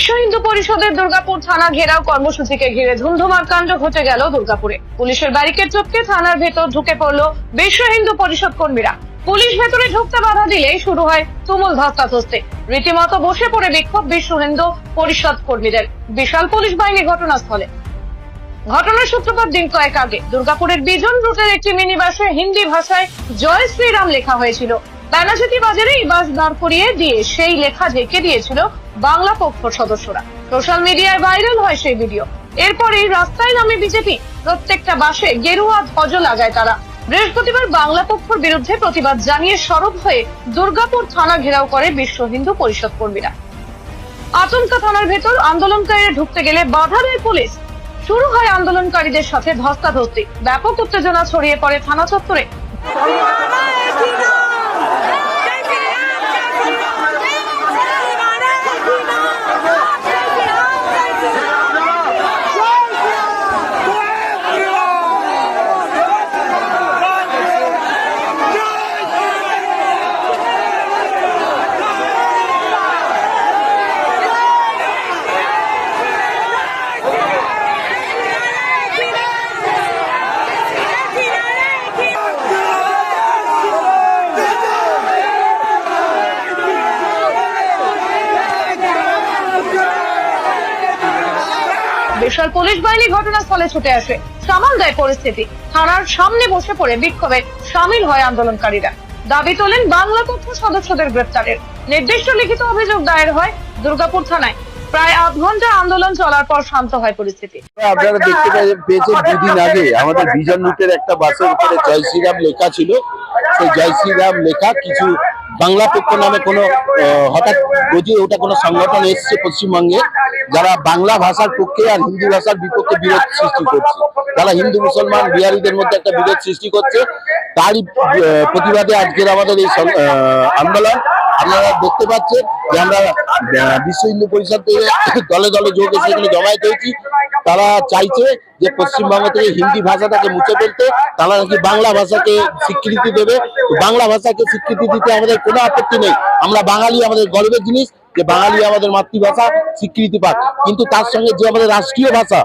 বিশ্ব হিন্দু পরিষদের দুর্গাপুর থানা ঘেরাও কর্মসূচিকে ঘিরে ধুন্ধুমার কাণ্ড ঘটে গেল দুর্গাপুরে। পুলিশের ব্যারিকেড চটকে থানার ভেতর ঢুকে পড়ল বিশ্ব হিন্দু পরিষদ কর্মীরা। পুলিশ ভেতরে ঢুকতে বাধা দিলেই শুরু হয় তুমুল ধস্তাধস্তি। রীতিমতো বসে পড়ে বিক্ষোভ বিশ্ব হিন্দু পরিষদ কর্মীদের। বিশাল পুলিশ বাহিনী ঘটনাস্থলে। ঘটনার সূত্রপাত দিন কয়েক আগে। দুর্গাপুরের বিজন রুটের একটি মিনি বাসে হিন্দি ভাষায় জয় শ্রীরাম লেখা হয়েছিল। ব্যানাচিতি বাজারে এই বাস দাঁড় করিয়ে দিয়ে সেই লেখা ঢেকে দিয়েছিল বাংলা পক্ষ সদস্যরা। সোশ্যাল মিডিয়ায় ভাইরাল হয় সেই ভিডিও। এরপরেই রাস্তায় নামে বিজেপি, প্রত্যেকটা বাসে গেরুয়া ধ্বজ লাগায় তারা। বৃহস্পতিবার বাংলা পক্ষের বিরুদ্ধে প্রতিবাদ জানিয়ে সরব হয়ে দুর্গাপুর থানা ঘেরাও করে বিশ্ব হিন্দু পরিষদ কর্মীরা। আচমকা থানার ভেতর আন্দোলনকারীরা ঢুকতে গেলে বাধা দেয় পুলিশ। শুরু হয় আন্দোলনকারীদের সাথে ধস্তাধস্তি। ব্যাপক উত্তেজনা ছড়িয়ে পড়ে থানা চত্বরে। বিশাল পুলিশ বাহিনী ঘটনাস্থলে ছুটে আসে। সামাল দেয় পরিস্থিতি। থানার সামনে বসে পড়ে বিক্ষোভে সামিল হয় আন্দোলনকারীরা। দাবি তোলেন বাংলা পক্ষ সদস্যদের গ্রেপ্তারের। নির্দিষ্ট লিখিত অভিযোগ দায়ের হয় দুর্গাপুর থানায়। প্রায় আধ ঘণ্টা আন্দোলন চলার পর শান্ত হয় পরিস্থিতি। আপনারা দেখতে পেয়েছেন দুদিন আগে। আমাদের বিজন রুটের একটা বাসের উপরে জয় শ্রীরাম লেখা ছিল। সেই জয় শ্রীরাম লেখা কিছু বাংলা পক্ষ নামে কোনো হঠাৎ বুঝি ওটা কোনো সংগঠন এসছে পশ্চিমবঙ্গে যারা বাংলা ভাষার পক্ষে আর হিন্দি ভাষার বিপক্ষে বিরোধ সৃষ্টি করছে। যারা হিন্দু, মুসলমান, বিহারিদের মধ্যে একটা বিরোধ সৃষ্টি করছে, তারই প্রতিবাদে আজকের আমাদের এই আন্দোলন। আপনারা দেখতে পাচ্ছেন যে আমরা বিশ্ব হিন্দু পরিষদ থেকে দলে দলে যোগ এসে এখানে জমায়েত হয়েছি। তারা চাইছে যে পশ্চিমবঙ্গ থেকে হিন্দি ভাষাটাকে মুছে ফেলতে, তারা নাকি বাংলা ভাষাকে স্বীকৃতি দেবে। বাংলা ভাষাকে স্বীকৃতি দিতে আমাদের কোনো আপত্তি নেই। আমরা বাঙালি আমাদের গর্বের জিনিস যে বাঙালি আমাদের মাতৃভাষা স্বীকৃতি পাক। কিন্তু তার সঙ্গে যে আমাদের রাষ্ট্রীয় ভাষা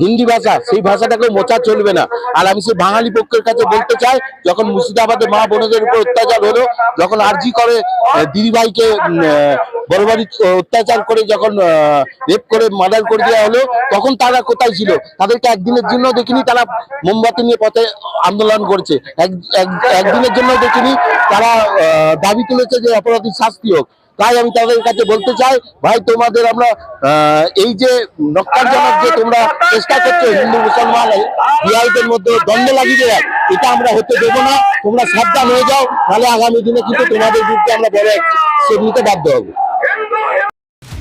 হিন্দি ভাষা, সেই ভাষাটাকে মোচা চলবে না। আর আমি সেই বাঙালি পক্ষের কাছে বলতে চাই, যখন মুর্শিদাবাদে মা বোনদের উপর অত্যাচার হলো, যখন আরজি করে দিদিভাইকে বড়বাড়ি অত্যাচার করে যখন রেপ করে, মার্ডার করে দেওয়া হলো, তখন তারা কোথায় ছিল? তাদেরকে একদিনের জন্য দেখিনি, তারা মোমবাতি নিয়ে পথে আন্দোলন করছে। এক- এক- একদিনের জন্য দেখিনি, তারা দাবি তুলেছে যে অপরাধীর শাস্তি হোক। তাই আমি তাদের কাছে বলতে চাই ভাই তোমাদের আমরা এই যে নক্কারজনক যে তোমরা চেষ্টা করছ হিন্দু মুসলমান বিহারিদের মধ্যে দ্বন্দ্ব লাগিয়ে দেয় এটা আমরা হতে দেবো না। তোমরা সাবধান হয়ে যাও তাহলে আগামী দিনে কিন্তু তোমাদের বিরুদ্ধে আমরা বড় স্টেপ নিতে বাধ্য হব।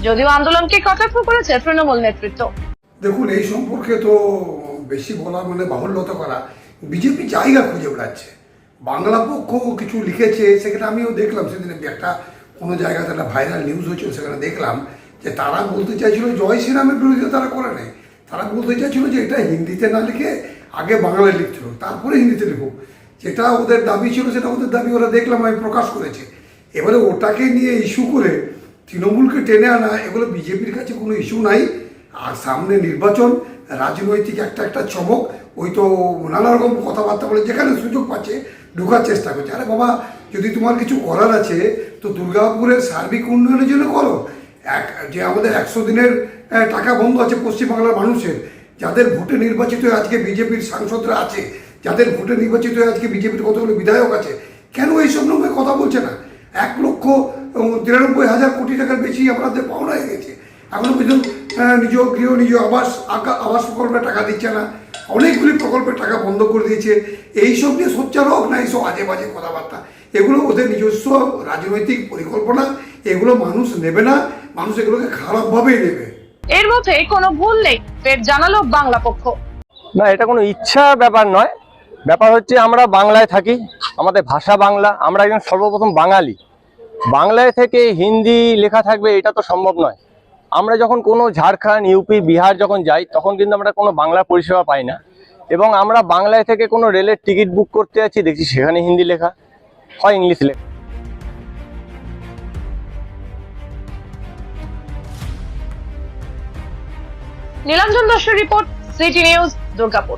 যদিও আন্দোলনকে কটাক্ষ করেছে তৃণমূল নেতৃত্ব? দেখুন এই সম্পর্কে তো বেশি বলা মানে বাহুল্যতা করা বিজেপি জায়গা খুঁজে বেড়াচ্ছে। বাংলা পক্ষ কিছু লিখেছে সেখানে আমিও দেখলাম সেদিন একটা কোনো জায়গাতে একটা ভাইরাল নিউজ হয়েছিল, সেখানে দেখলাম যে তারা বলতে চাইছিল জয় শ্রীরামের বিরোধিতা তারা করে নেয় তারা বলতে চাইছিল যে এটা হিন্দিতে না লিখে আগে বাংলায় লিখছিল তারপরে হিন্দিতে লিখুক যেটা ওদের দাবি ছিল, সেটা ওদের দাবি, ওরা দেখলাম, আমি প্রকাশ করেছে। এবারে ওটাকে নিয়ে ইস্যু করে তৃণমূলকে টেনে আনা, এগুলো বিজেপির কাছে কোনো ইস্যু নাই। আর সামনে নির্বাচন, রাজনৈতিক একটা একটা চমক, ওই তো নানা রকম কথাবার্তা বলে যেখানে সুযোগ পাচ্ছে, ঢোকার চেষ্টা করছে। আরে বাবা যদি তোমার কিছু করার আছে, তো দুর্গাপুরের সার্বিক উন্নয়নের জন্য করো। এক, যে আমাদের একশো দিনের টাকা বন্ধ আছে পশ্চিমবাংলার মানুষের, যাদের ভোটে নির্বাচিত হয়ে আজকে বিজেপির সাংসদরা আছে, যাদের ভোটে নির্বাচিত হয়ে আজকে বিজেপির কতগুলো বিধায়ক আছে, কেন এইসব নম্বরে কথা বলছে না? এক লক্ষ তিরানব্বই হাজার কোটি টাকার বেশি আমাদের পাওনা হয়ে গেছে। এখনও পর্যন্ত নিজ গৃহ নিজ আবাস আকা- আবাস প্রকল্পে টাকা দিচ্ছে না। অনেকগুলি প্রকল্পের টাকা বন্ধ করে দিয়েছে। এইসব নিয়ে সোচ্চার হোক না এইসব আজে বাজে কথাবার্তা। এগুলো ওদের নিজস্ব রাজনৈতিক পরিকল্পনা। এগুলো মানুষ নেবে না মানুষ এগুলোকে খারাপভাবেই নেবে। এর মধ্যে কোনো ভুল নেই ফের জানালো বাংলা পক্ষ। না এটা কোনো ইচ্ছা ব্যাপার নয়। ব্যাপার হচ্ছে আমরা বাংলায় থাকি আমাদের ভাষা বাংলা আমরা একজন সর্বপ্রথম বাঙালি। বাংলায় থেকে হিন্দি লেখা থাকবে এটা তো সম্ভব নয়। আমরা যখন কোনো ঝাড়খণ্ড ইউপি বিহার যখন যাই, তখন কিন্তু আমরা কোনো বাংলা পরিষেবা পাই না। এবং আমরা বাংলায় থেকে কোনো রেলের টিকিট বুক করতে যাচ্ছি, দেখছি সেখানে হিন্দি লেখা, হয় ইংলিশ লেখা। নীলাঞ্জন দাসের report city news Durgapur.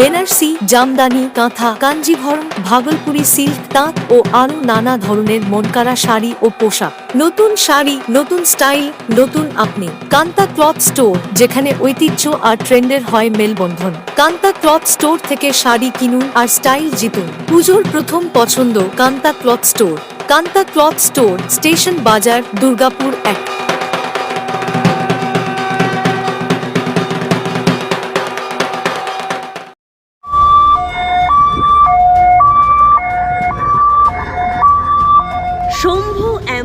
Banarasi, Jamdani, কাঁথা, কাঞ্জিভরম, ভাগলপুরি সিল্ক, তাঁত ও আরও নানা ধরনের মনকারা শাড়ি ও পোশাক। নতুন শাড়ি, নতুন স্টাইল, নতুন আপনি। কান্তা ক্লথ স্টোর, যেখানে ঐতিহ্য আর ট্রেন্ডের হয় মেলবন্ধন। কান্তা ক্লথ স্টোর থেকে শাড়ি কিনুন আর স্টাইল জিতুন। পুজোর প্রথম পছন্দ Kanta cloth store. Kanta cloth store, station Bazar, Durgapur এক।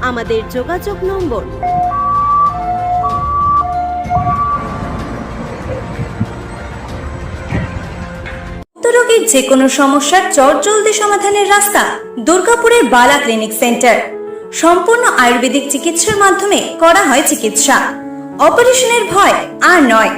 আমাদের যোগাযোগ নম্বর। রোগীর যে কোনো সমস্যার চটজলদি সমাধানের রাস্তা দুর্গাপুরের বালা ক্লিনিক সেন্টার। সম্পূর্ণ আয়ুর্বেদিক চিকিৎসার মাধ্যমে করা হয় চিকিৎসা। অপারেশনের ভয় আর নয়।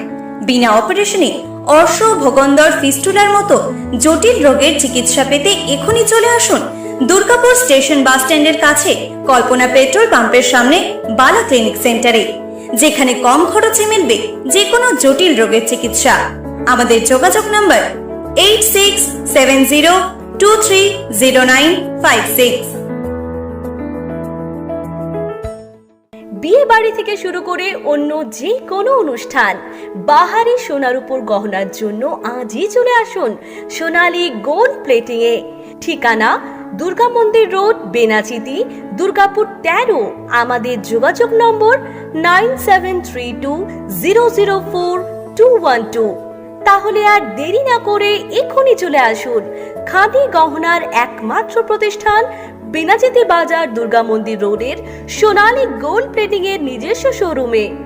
বিনা অপারেশনে অর্শ ভোগন্দর, ফিস্টুলার মতো জটিল রোগের চিকিৎসা পেতে এখনই চলে আসুন দুর্গাপুর স্টেশন বাস স্ট্যান্ডের কাছে কল্পনা পেট্রোল পাম্পের সামনে বালা ক্লিনিক সেন্টারে, যেখানে কম খরচে মিলবে যে কোনো জটিল রোগের চিকিৎসা। আমাদের যোগাযোগ নম্বর eight six seven zero two three zero nine five six বিয়ে বাড়ি থেকে শুরু করে অন্য যে কোনো অনুষ্ঠান, বাহারি সোনার উপর গহনার জন্য আজই চলে আসুন সোনালী গোল্ড প্লেটিং এ ঠিকানা দুর্গা মন্দির রোড, বেনাচিতি, দুর্গাপুর তেরো। আমাদের যোগাযোগ নম্বর nine seven three two zero zero four two one two. তাহলে আর দেরি না করে এক্ষুনি চলে আসুন খাদি গহনার একমাত্র প্রতিষ্ঠান, বেনাচিতি বাজার দুর্গা মন্দির রোডের সোনালী গোল্ড প্লেটিং এর নিজস্ব শোরুমে